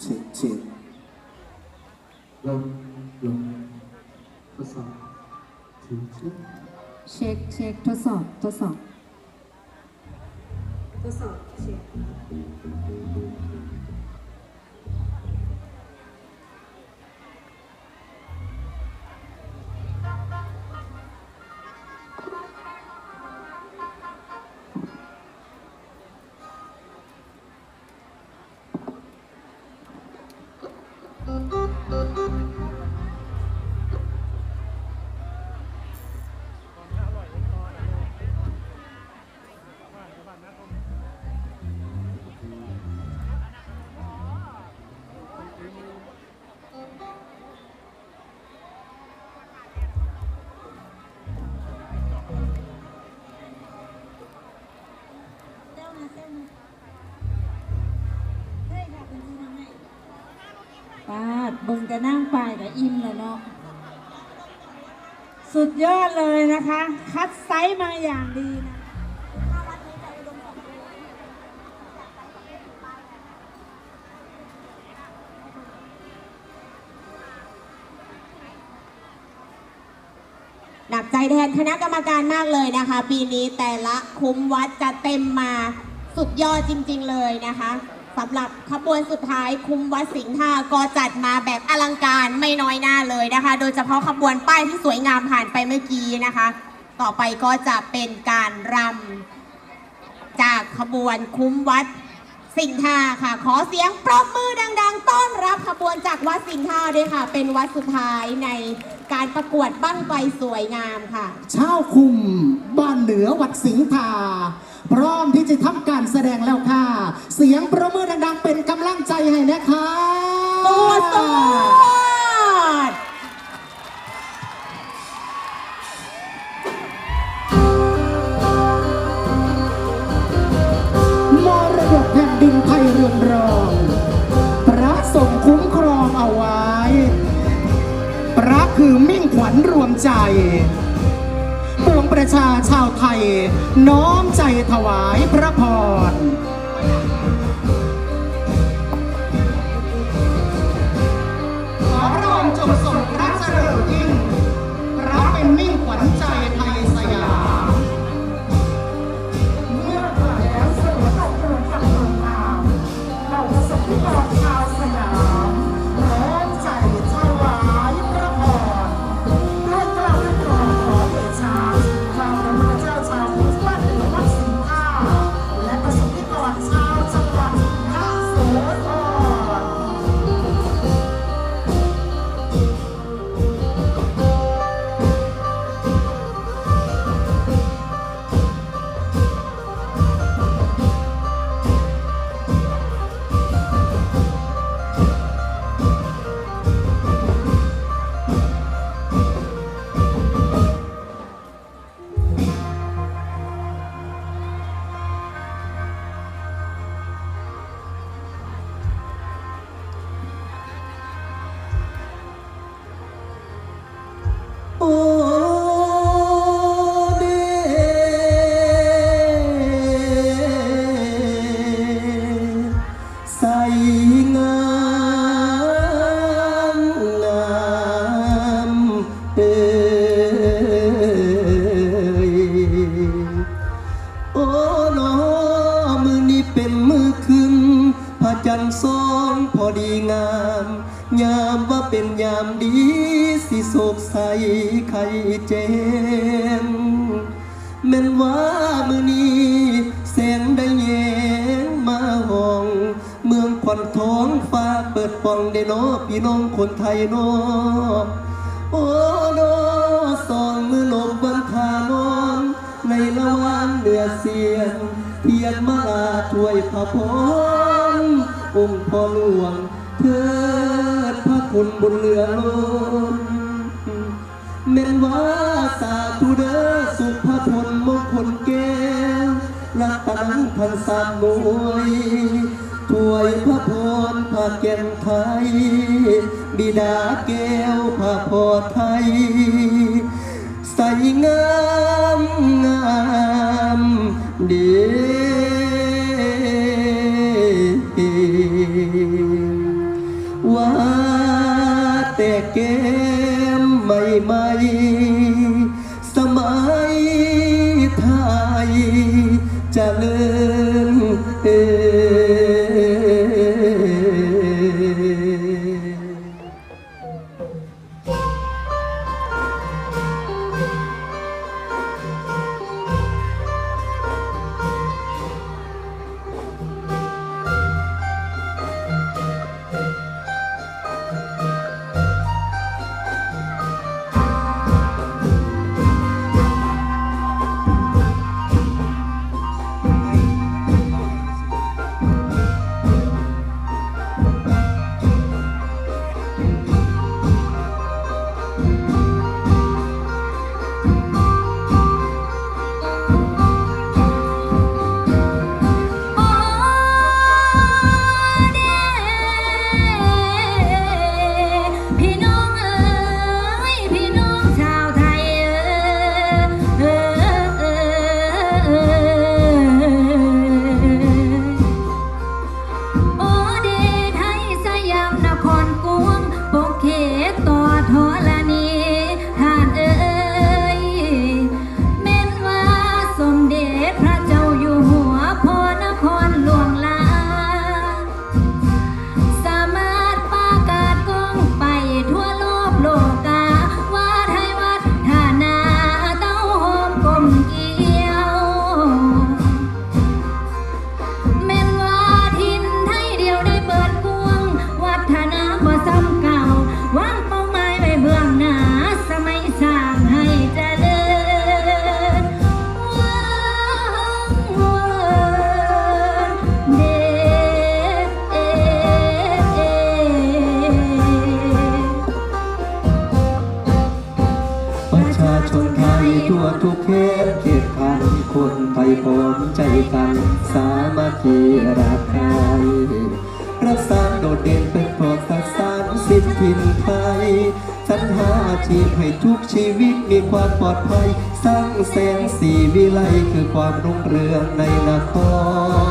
เช็คเช็คลงลงทดสอบถือ บิ่งแต่นั่งไปกับอิ่มแล้วเนาะสุดยอดเลยนะคะ คัดไซส์มาอย่างดีนะหนักใจแทนคณะกรรมการมากเลยนะคะ ปีนี้แต่ละคุ้มวัดจะเต็มมาสุดยอดจริง ๆ เลยนะคะ สำหรับขบวนสุดท้ายคุ้มวัดสิงห์ท่าก็จัดมาแบบอลังการไม่น้อยหน้าเลยนะคะ โดยเฉพาะขบวนป้ายที่สวยงามผ่านไปเมื่อกี้นะคะ ต่อไปก็จะเป็นการรำจากขบวนคุ้มวัดสิงห์ท่าค่ะ ขอเสียงปรบมือดัง ๆ ต้อนรับขบวนจากวัดสิงห์ท่าด้วยค่ะ เป็นวัดสุดท้ายในการประกวดบั้งไฟสวยงามค่ะ เช้าคุมบ้านเหนือวัดสิงห์ท่า พร้อมที่จะทำการแสดงแล้วค่ะ เสียงประมือดังๆ เป็นกำลังใจให้นะคะตัวสดมรดกแผ่นดินไทยเรืองรอง พระทรงคุ้มครองเอาไว้ พระคือมิ่งขวัญรวมใจ ชาชาวไทย น้อมใจถวายพระพร โอ้นอมือนี้เป็นมือขึ้นพระจันทร์ซ้อนพอดีงาม ยามว่าเป็นยามดี สิโศกใสไข่เจนแม่นว่ามือนี้แสงได้แยงมาห้อง เมืองขวัญท้องฟ้าเปิดป่องได้นอพี่น้องคนไทยนอโอ้โนอสองมือลงบนทานอน ในละวานเดือเสียงเทียนมาลาถ้วยพระพรองค์พ่อหลวงเทิดพระคุณบุญเหลือล้นแม่นว่าสาธุเด้อสุภพลมงคลแก้วรัตนังพันสามมวยถวยพระพรพระแก่นไทย บิดาแก้วพระพอไทย ใสงามงามเดีว่าแต่เก้มไม่มา ชนไทยทั่วทุกเขตเขตขันธ์คนไทยพร้อมใจกัน สามัคคีรักใครรักษาโดดเด่นเป็นปลอดสสารสิทธิถิ่นไทยสรรหาอาชีพให้ทุกชีวิตมีความปลอดภัย สร้างแสงสีวิไลคือความรุ่งเรืองในนค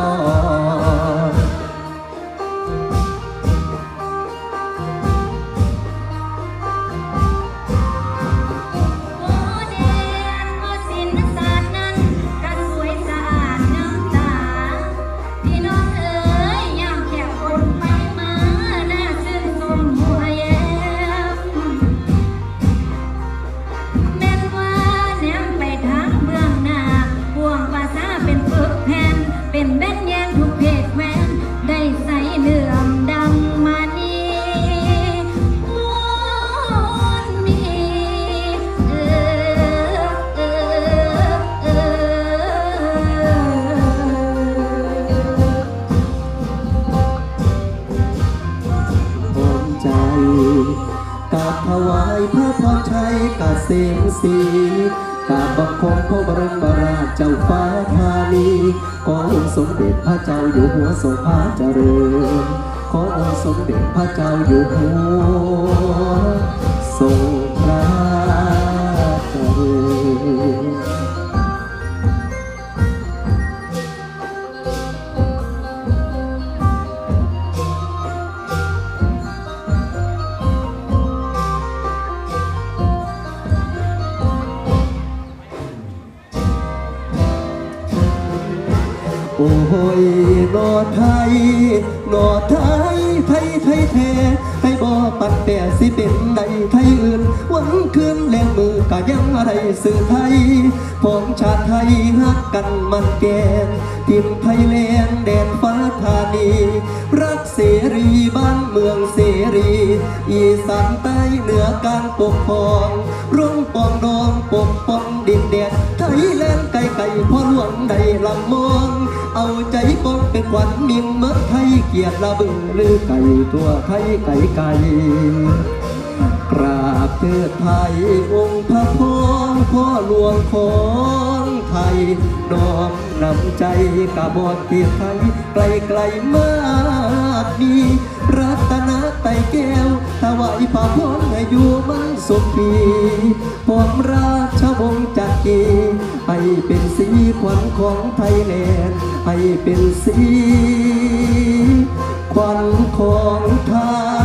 ร อยู่หัวทรงพระเจริญ ขอองค์สมเด็จพระเจ้าอยู่หัวทรง อไทยหนอไทยไทยไทยแท้ไทยบ่ปัดแต่สิเป็นใดไทยอื่น วังคืนแลงมือกะยังอะไรสื่อไทยพองชาติไทยฮักกันมันแกนทิมไทยแลนด์แดนฟ้าธานี รักเสรีบ้านเมืองเสรี อีสานใต้เหนือการปกครอง ร่วมปองดองปกป้องดินแดนไทยแลนไกลไกลพ่อหลวงใดลำมอง เอาใจปองเป็นขวัญมิงเมืองไทยเกียรติละเบึงลือไก่ตัวไทยไก่ไก่กราบเทิดไทยองค์พระพองพ่อหลวงของไทยน้อมนำใจกะบอกเกียรติไทยไกลไกลมา กมีรัตนไตรแก้วถวายพระพรให้อยู่มันสุขีผมราชวงศ์จักรีให้เป็นสีขวัญของไทยแลนด์ให้เป็นสีขวัญของไทย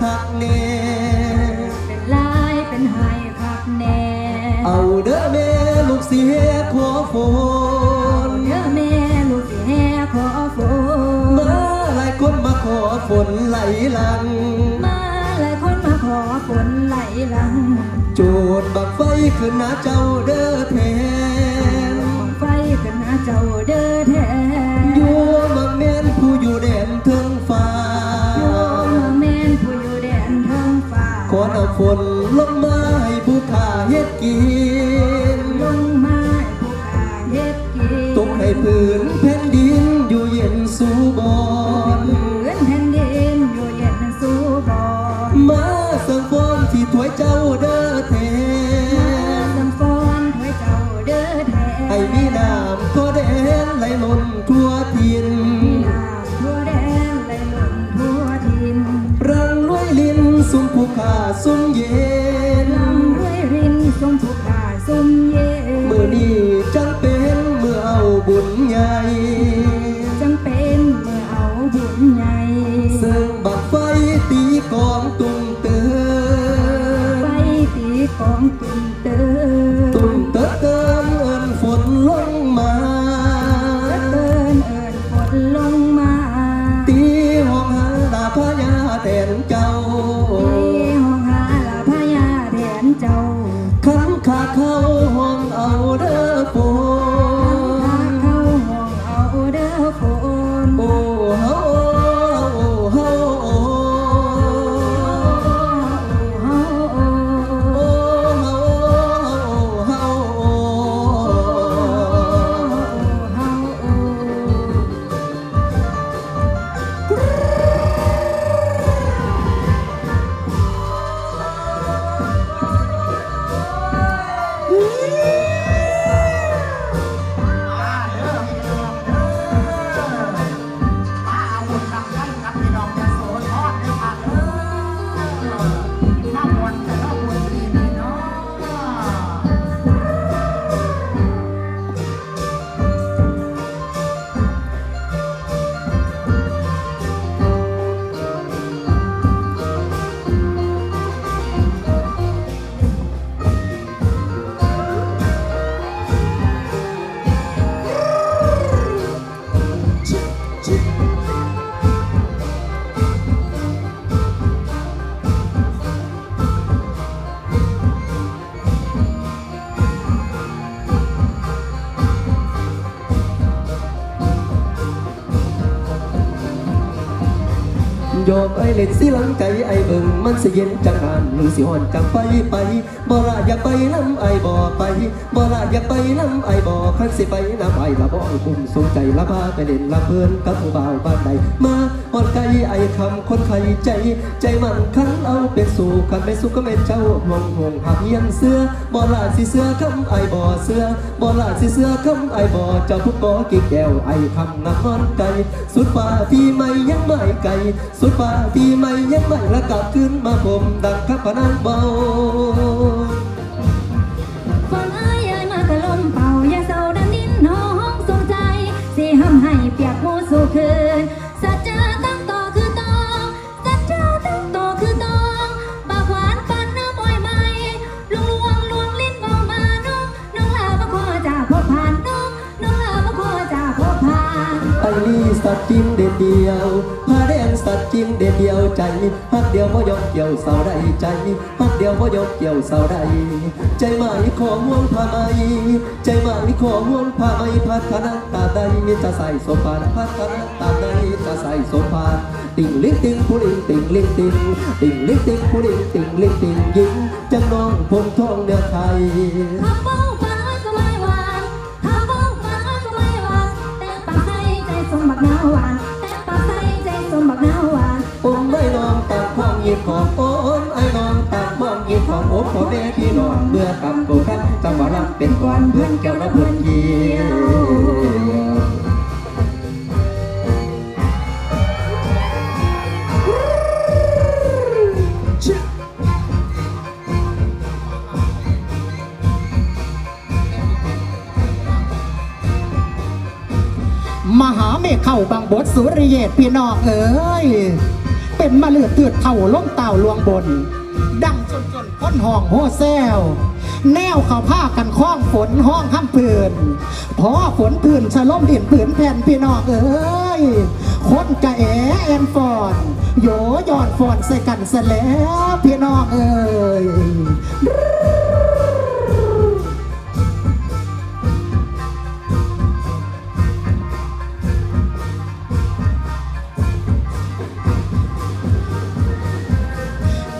คักแน่เป็นลายเป็นไห้คักแน่เอาเด้อแม่ลูกสิแฮขอฝนเด้อแม่ลูกสิแฮขอฝนมาหลายคนมาขอฝนไหลหลัง มาหลายคนมาขอฝนไหลหลัง โจดบักไฟขึ้นหน้าเจ้าเด้อแทนไฟขึ้นหน้าเจ้าเด้อแทนอยู่มากแม่นผู้อยู่แดน ฝนลงมาให้ผู้ขาเฮ็ดกินลงมาให้ผู้ขาเฮ็ดกินตกให้พื้นแผ่นดินอยู่เย็นสู่บอน เล่นสิหลังใจไอ้เบิ่งมันสิเย็นจังหัน หรือสิหอนจังไปไปบ่ละอยากไปน้ำไอบ่ไปบ่ละอยากไปน้ำไอบ่คันสิไปน้ำไอละบ่กุ้มสนใจละพาไปเล่นละเพื่อนกับผู้บ่าวบ้านใดมาอ่อนไกลไอคำคนไข้ใจ ใจมันคันเอาเป็นสู่คันไม่สุขก็ไม่เจ้าห่วงห่วงหักยียนเสื้อบ่ละสิเสื้อคำไอบ่เสื้อบ่ละสิเสื้อคำไอบ่เจ้าผู้ก่อกิ๊กแก้วไอคำนครไกลสุดฟ้าที่ไม่ยังไม่ไกลสุดฟ้าที่ไม่ยังไม่ละกลับขึ้นมาผมดังขับพนังเบาฝนเอ้ยเอ้ยมากระลมเป่าอย่าเศร้าดันดินน้องสงใจสิห้ำให้เปียกมูสู่คืนสัจจะตั้งต่อคือตองสัจจะตั้งต่อคือตองปากหวานปันน้ำอ้อยไหมลวงลวงลวงลิ้นเบามาน้องน้องลาบะคอจ่าพบผ่านน้องน้องลาบะคอจ่าพบผ่านไอ้นี่สัตว์จริงเด็ดเดียว สัตว์จริงเด็ดเดียวใจฮักเดียวบ่ยอมเกี่ยวเสาใดใจฮักเดียวบ่ยอมเกี่ยวเสาใดใจหมายขอห่วงผาไหมใจหมายขอห่วงผาไหมพัฒนาตาใดจะใส่โซฟาพัฒนาตาใดจะใส่โซฟาติ่งลิงติ่งผู้ลิงติ่งลิงติ่งติ่งลิงติ่งผู้ลิงติ่งลิงติ่งยิงจังน้องพงทองเนื้อไทยถ้าเฝ้าฟ้าก็ไม่หวาน ของโอนไอ้นองตากความยิบของโอ้พ่อแม่พี่น้องเมื่อกำกูครับจังหวะรักเป็นก่อนเพื่อนแก้วและเพื่อนเยียวมหาเมฆเข้าบางบทสุริเยตพี่น้องเอ๋ย็มมาเลือดเตือดเข่าล้มเต่าลวงบน ดังจนจนพ้นห้องโฮเซลแนวเขาผ้ากันคล้องฝนห้องข้ามปืนพอฝนปืนชะล่มดินปืนแผ่นพี่น้องเอ้ยคนกะแอแอนฟอนโยยอนฟอนใส่กันซะแล้วพี่น้องเอ้ย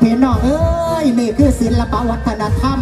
พี่น้องเอ้ยนี่คือศิลปวัฒนธรรม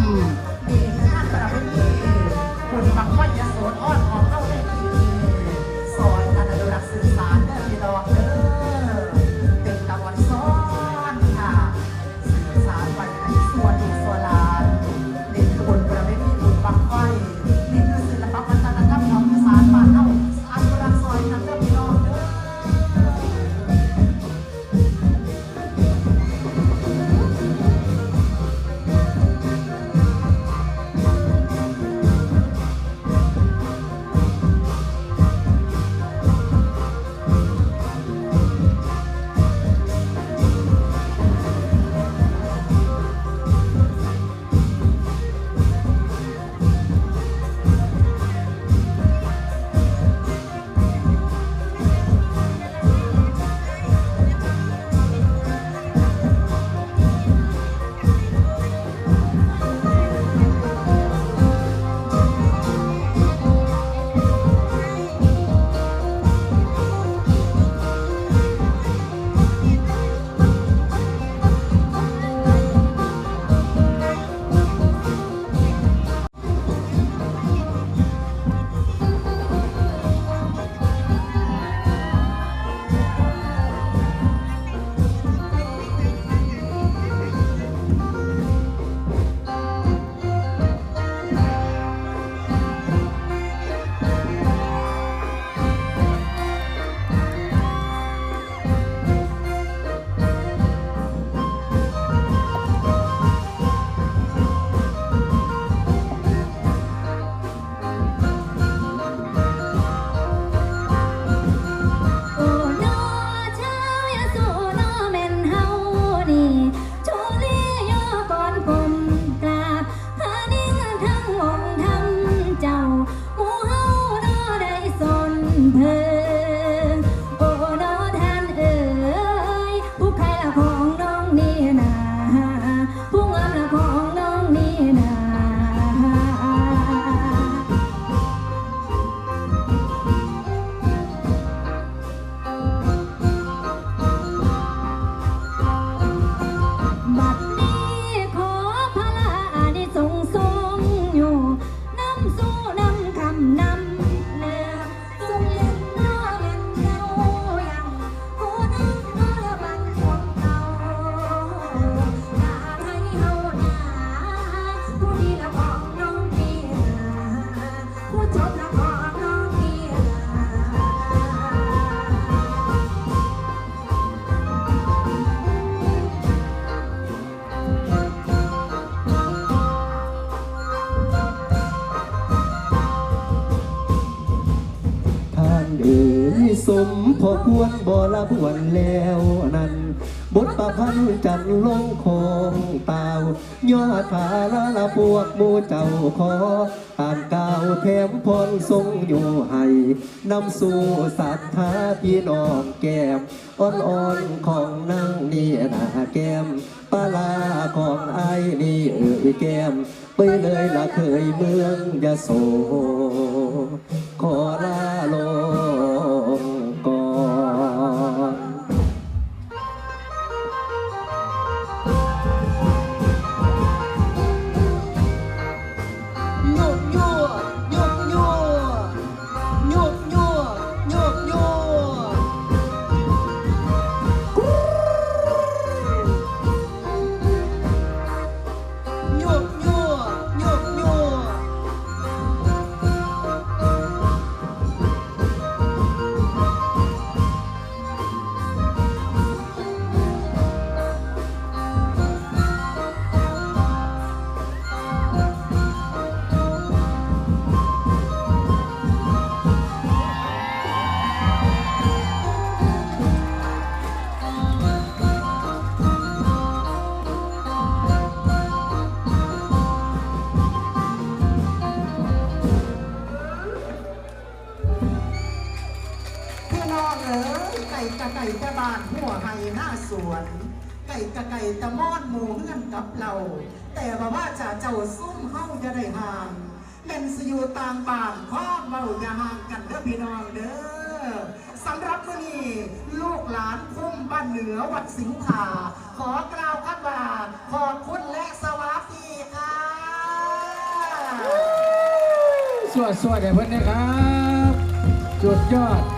สมพอควรบ่ละบวนแล้วนั้น บทประพันธ์จันลงคงเตายอดผาละละพวกมูเจ้าขออ่านกาวแถมพรทรงอยู่ให้นำสู่ศรัทธาพี่น้องแก้มอ่อนๆของนางนี่นาแก้มปลาของไอ้นี่เอ่ยแก้มไปเลยละเคยเมืองยะโสขอลาล มอดหมูเงื่อนกับเรา แต่ว่าว่าจะเจ้าซุ่มเฮาจะได้ห่างเป็นสอยู่ต่างบานข้อเบาอย่าห่างกันเด้อพี่น้องเด้อสำหรับมื้อนี้ลูกหลานคุ้มบ้านเหนือวัดสิงขาขอกล่าวคำว่าขอบคุณและสวัสดีค่ะสวัสดีเพื่อนนะครับ จุดยอด